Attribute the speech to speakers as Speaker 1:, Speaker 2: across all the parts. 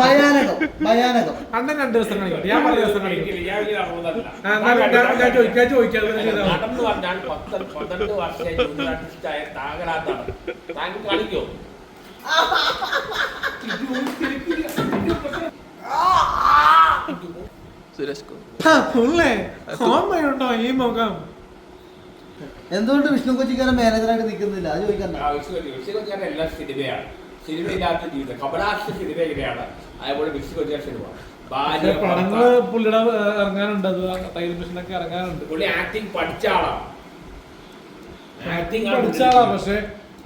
Speaker 1: ഭയാനകം ഭയാനകം.
Speaker 2: അണ്ണൻ രണ്ട് ദിവസം കളിക്കും. ഞാൻ പറഞ്ഞ ദിവസം കളിക്കും.
Speaker 3: ഞാൻ
Speaker 2: ചോദിക്കാൻ ചോദിക്കാൻ
Speaker 3: നടന്നു പറഞ്ഞാൽ പത്ത് പന്ത്രണ്ട് വർഷമായി ആർട്ടിസ്റ്റായ താങ്കൾ കളിക്കോ
Speaker 2: ഓർമ്മയുണ്ടോ ഈ മുഖം?
Speaker 1: എന്തുകൊണ്ട് വിഷ്ണു കൊച്ചിക്കാരൻ മാനേജറായിട്ട് നിൽക്കുന്നില്ല? അത് ചോദിക്കണ്ട.
Speaker 3: വിഷയകൊച്ചാൻ എല്ലാ സിനിമയാണ്. സിനിമയില്ലാത്ത ജീവിതം കപടാക്ഷ സിനിമ എങ്ങനെയാണ്? അതേപോലെ വിഷയകൊച്ചാൻ സിനിമ. ഭാര്യ
Speaker 2: പടങ്ങൾ പുള്ളിയുടെ ഇറങ്ങാനുണ്ട്. മെഷീനൊക്കെ ഇറങ്ങാനുണ്ട്.
Speaker 3: പുള്ളി ആക്ടിങ് പഠിച്ച ആളാണ് ആക്ടിങ്
Speaker 2: പഠിച്ചാളാ പക്ഷെ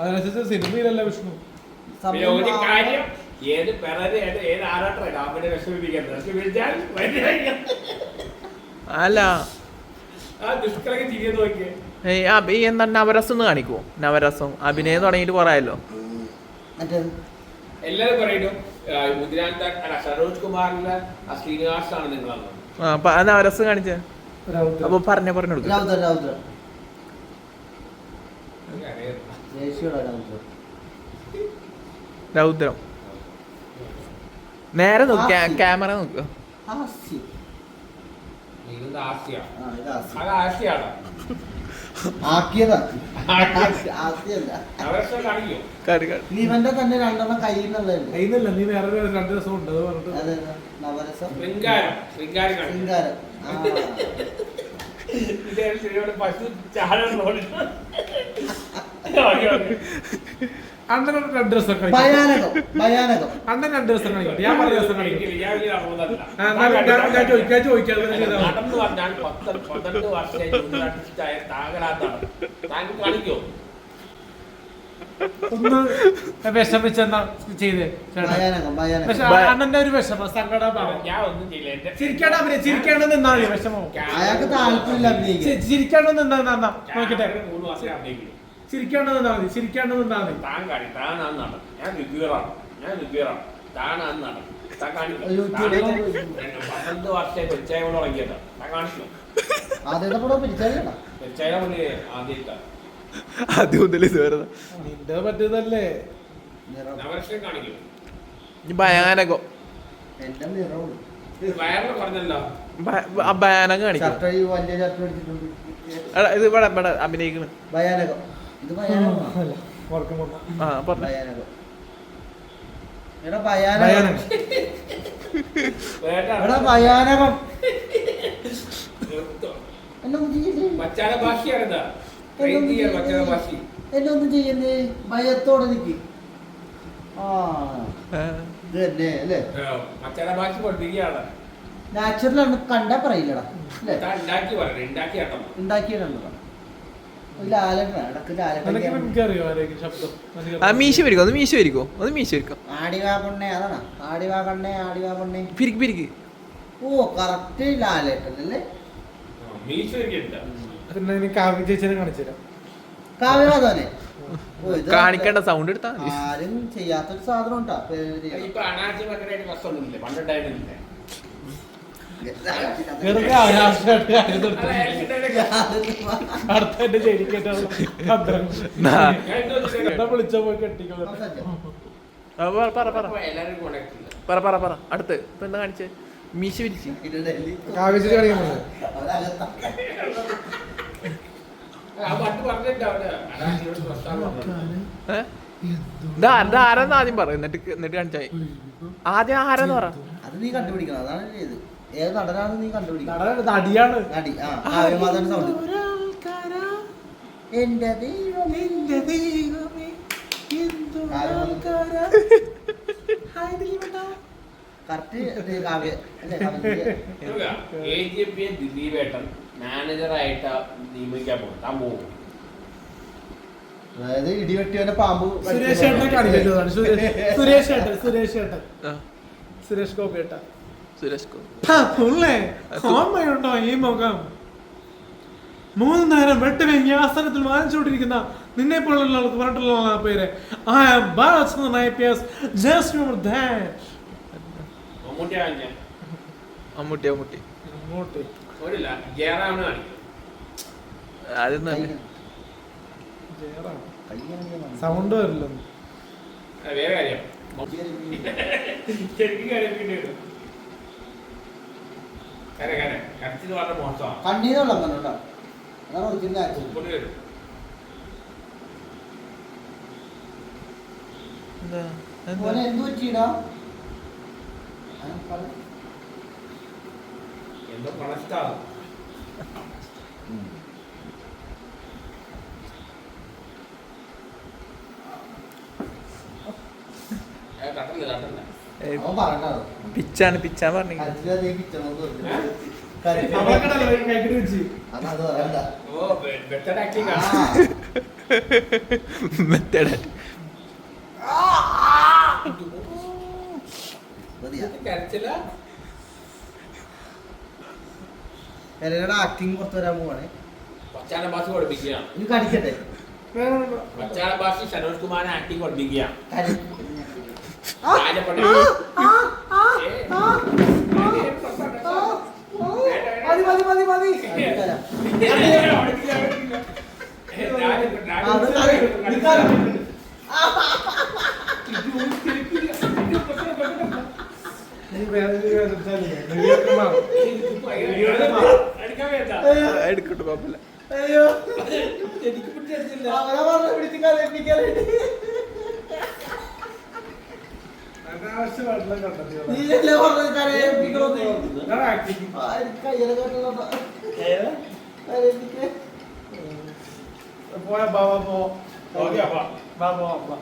Speaker 2: അതിനനുസരിച്ച് സിനിമയിലല്ല വിഷ്ണു?
Speaker 3: ഒരു കാര്യം ഏത് പിറര് ഏത് വിഷമിപ്പിക്കുന്നത്.
Speaker 4: അല്ല.
Speaker 3: ആ തിരികെ നോക്കിയേ.
Speaker 4: ഏയ് അഭി എന്താ നവരസം ഒന്ന് കാണിക്കുവോ? നവരസം. അഭിനയം തുടങ്ങിയിട്ട് പറയാലോ
Speaker 1: മറ്റേ
Speaker 3: എല്ലാരും സരോജ് കുമാറിന്റെ ശ്രീനിവാസാണ്
Speaker 4: കാണിച്ചേ? അപ്പൊ പറഞ്ഞ പറഞ്ഞു കൊടുക്ക.
Speaker 1: രൗദ്ര
Speaker 4: നേരെ നോക്ക് ക്യാമറ
Speaker 3: ഇത് ആസ്യ.
Speaker 1: ആ ഇത് ഹാസ്യം
Speaker 3: അത് ആസ്യാണ്?
Speaker 1: ആക്കിയതാ. ഹാസ്യമല്ല
Speaker 3: അവരുടെ കാണിക്കോ?
Speaker 4: കാട് കാട്.
Speaker 1: ഇനി ഇവന്റെ തന്നെ രണ്ടെണ്ണം കയ്യിൽ
Speaker 2: കയ്യിന്നില്ല നീ വേറെ രണ്ട് ദിവസം ഉണ്ട് അത് പറഞ്ഞിട്ട്.
Speaker 1: അതെ നവരസം.
Speaker 3: ശൃംഗാരം ശൃംഗാരം
Speaker 1: ശൃംഗാരം.
Speaker 3: പശു ചാടാൻ
Speaker 2: അണ്ണൻ രണ്ട് ദിവസം കളിക്കും.
Speaker 1: ഭയാനകം ഭയാനകം.
Speaker 2: അണ്ണൻ രണ്ട് ദിവസം കളിക്കും. ഞാൻ പറഞ്ഞ ദിവസം കളിക്കും. ആ, എന്നാലും ഞാൻ- ഞാൻ ചോദിക്കാൻ ചോദിക്കാൻ ചെയ്താൽ
Speaker 3: നടന്നു പറഞ്ഞാൽ പത്ത് പന്ത്രണ്ട് വർഷമായി ആർട്ടിസ്റ്റായ താങ്കളാത്താണ് താങ്കൾ കളിക്കോ
Speaker 2: ഒന്ന് വിഷമിച്ചെന്നാ ചെയ്ത് പക്ഷെ അണ്ണന്റെ ഒരു വിഷമം സങ്കടമാണ്
Speaker 3: ഞാൻ ഒന്നും ചെയ്യില്ല. എന്റെ
Speaker 2: ചിരിക്കാണ്ട് അവരെ ചിരിക്കാണ്ട് നിന്നാ മതി വിഷമോ.
Speaker 1: അയാൾക്ക് താല്പര്യമില്ല അഭിനയിക്കാൻ.
Speaker 2: ചിരിക്കാണ്ട് നിന്നാ നിന്നാ നോക്കട്ടെ.
Speaker 3: മൂന്ന് അഭിനയിക്കും
Speaker 2: ചിരിക്കാണ്ട് എന്താ മതി? ചിരിക്കേണ്ടത് എന്താ മതി?
Speaker 3: താൻ കാണി നടൻ ഞാൻ റിവ്യൂറാണ് ഞാൻ റിവ്യൂറാണ് താനാണ് നടൻ താൻ കാണിക്കും.
Speaker 1: യൂട്യൂബിൽ
Speaker 3: പന്ത്രണ്ട് വർഷം പെരിച്ചായോട് തുടങ്ങിയത്. താൻ കാണിക്കും.
Speaker 1: ആദ്യത്തെ പടം
Speaker 3: പുള്ളി ആദ്യത്തെ
Speaker 4: ആദ്യം മുതൽ ഇതുവരെ
Speaker 2: നിന്റെ പറ്റിയതല്ലേ
Speaker 3: നവരക്ഷം കാണിക്കും.
Speaker 4: ഇനി ഭയാനകം.
Speaker 1: എന്റെ
Speaker 3: പറഞ്ഞല്ലോ
Speaker 4: കാണിക്കും. ഇത് ഇവിടെ ഇവിടെ അഭിനയിക്കണ്.
Speaker 1: ഭയാനകം. ഭയാനകം
Speaker 2: അല്ല, ഉറക്കം വന്നു.
Speaker 4: ആ പറഞ്ഞു.
Speaker 1: എടാ ഭയാനകം
Speaker 2: ഭയാനകം.
Speaker 1: എടാ ഭയാനകം എന്നെ ഒന്നും ചെയ്യല്ലേ?
Speaker 3: മച്ചാന ഭാഷയാണിത്
Speaker 1: എന്നെ ഒന്നും
Speaker 3: മച്ചാന ഭാഷ
Speaker 1: ചെയ്യല്ലേ? എന്നെ ഒന്നും ചെയ്യുന്നേ ഭയത്തോടെ നിക്ക്. ആ ഇത് തന്നെ അല്ലേ?
Speaker 3: മച്ചാന ഭാഷ പഠിപ്പിക്കുകയാണ്.
Speaker 1: കണ്ടാ പറയില്ലടാ. അല്ലേ?
Speaker 4: മീശ വരിക്കോ ഒന്ന് മീശ വരിക്കോ ഒന്ന് മീശ വരിക്കോ
Speaker 1: ആടിവാ പൊണ്ണേ അതാണോ? ആടിവാ കണ്ണേ ആടിവാ പൊണ്ണേ.
Speaker 4: പിരിക്ക് പിരിക്ക്.
Speaker 1: ഓ കറക്റ്റ് ഇത്
Speaker 4: കാണിക്കേണ്ട സൗണ്ട് എടുത്താ
Speaker 1: ആരും ചെയ്യാത്തൊരു സാധനം ഉണ്ടാ
Speaker 2: വെറുതെ കാര്യം. അടുത്ത എന്റെ വിളിച്ച പോയി
Speaker 4: കെട്ടിക്കോ പറ പറ പറ. പറ പറ പറ. അടുത്ത്. ഇപ്പൊ എന്താ കാണിച്ചേ? മീശ വിരിച്ച്.
Speaker 2: കാണിക്കാൻ
Speaker 4: ആരാന്ന് ആദ്യം പറ. എന്നിട്ട് എന്നിട്ട് കാണിച്ചായി ആദ്യം ആരെന്ന് പറ.
Speaker 1: അത് നീ കണ്ടുപിടിക്കണം. അതാണ് ഏത് നടനാണ് നീ
Speaker 2: നടിയാണ്
Speaker 1: നടി. ആ സൗണ്ട് എന്റെ ദൈവം
Speaker 2: എന്റെ ദൈവമേ,
Speaker 3: എ ജെ ദിലീപേട്ടൻ മാനേജറായിട്ട് നിയമിക്കാൻ പോകും താൻ പോകും.
Speaker 1: അതായത് ഇടിവെട്ടിയവന്റെ പാമ്പ്
Speaker 2: സുരേഷ് സുരേഷ് സുരേഷ് ഏട്ടൻ സുരേഷ്
Speaker 4: ആ,
Speaker 2: സുരേഷ് ഓർമ്മയുണ്ടോ ഈ മുഖം? മൂന്ന് നേരം വെട്ടുവെങ്ങി ആസ്ഥാനത്തിൽ വാങ്ങിച്ചുകൊണ്ടിരിക്കുന്ന നിന്നെ പോലുള്ള പറഞ്ഞിട്ടുള്ള പേര്. I am Balachandran I P S just that
Speaker 4: ആദ്യം തന്നെ.
Speaker 2: സൗണ്ട് വരില്ല
Speaker 3: വേറെ കാര്യം. ശരിക്കും
Speaker 1: കണ്ണീരുള്ള അങ്ങനെ കേട്ടോ. അതാണ് ഒറിജിനൽ ആക്ച്വലി
Speaker 3: ഉപ്പൊടി
Speaker 4: എന്താ?
Speaker 1: പറ്റിയിടാ?
Speaker 3: എന്തോ
Speaker 4: ഏയ്,
Speaker 1: അവൻ പറഞ്ഞോ
Speaker 4: പിച്ചാണ് പിച്ചാൻ പറഞ്ഞു.
Speaker 3: ആക്ടിങ്
Speaker 4: മെത്തേഡ്
Speaker 1: പുറത്തു വരാൻ പോവാണേ.
Speaker 3: പച്ചാന ഭാഷ പഠിപ്പിക്കുകയാണ്.
Speaker 1: കടിക്കട്ടെ.
Speaker 3: പച്ചാന ഭാഷ സനോജ് കുമാറിനെ ആക്ടിങ് പഠിപ്പിക്കുകയാണ്.
Speaker 4: എടുക്കട്ടെ കുഴപ്പമില്ല.
Speaker 1: അയ്യോ. എനിക്ക് പിടിച്ചില്ല അവരെ കരയിപ്പിക്കാനായിട്ട്
Speaker 2: അനാവശ്യമായിട്ടുള്ള കണ്ടന്റ്
Speaker 1: നീയല്ലേ പറഞ്ഞത് കരയിപ്പിക്കണമെന്ന് കയ്യിലെ കരയിപ്പിക്കാൻ
Speaker 2: പോയാ ബാബാ പോ. ബാബാ ബാബാ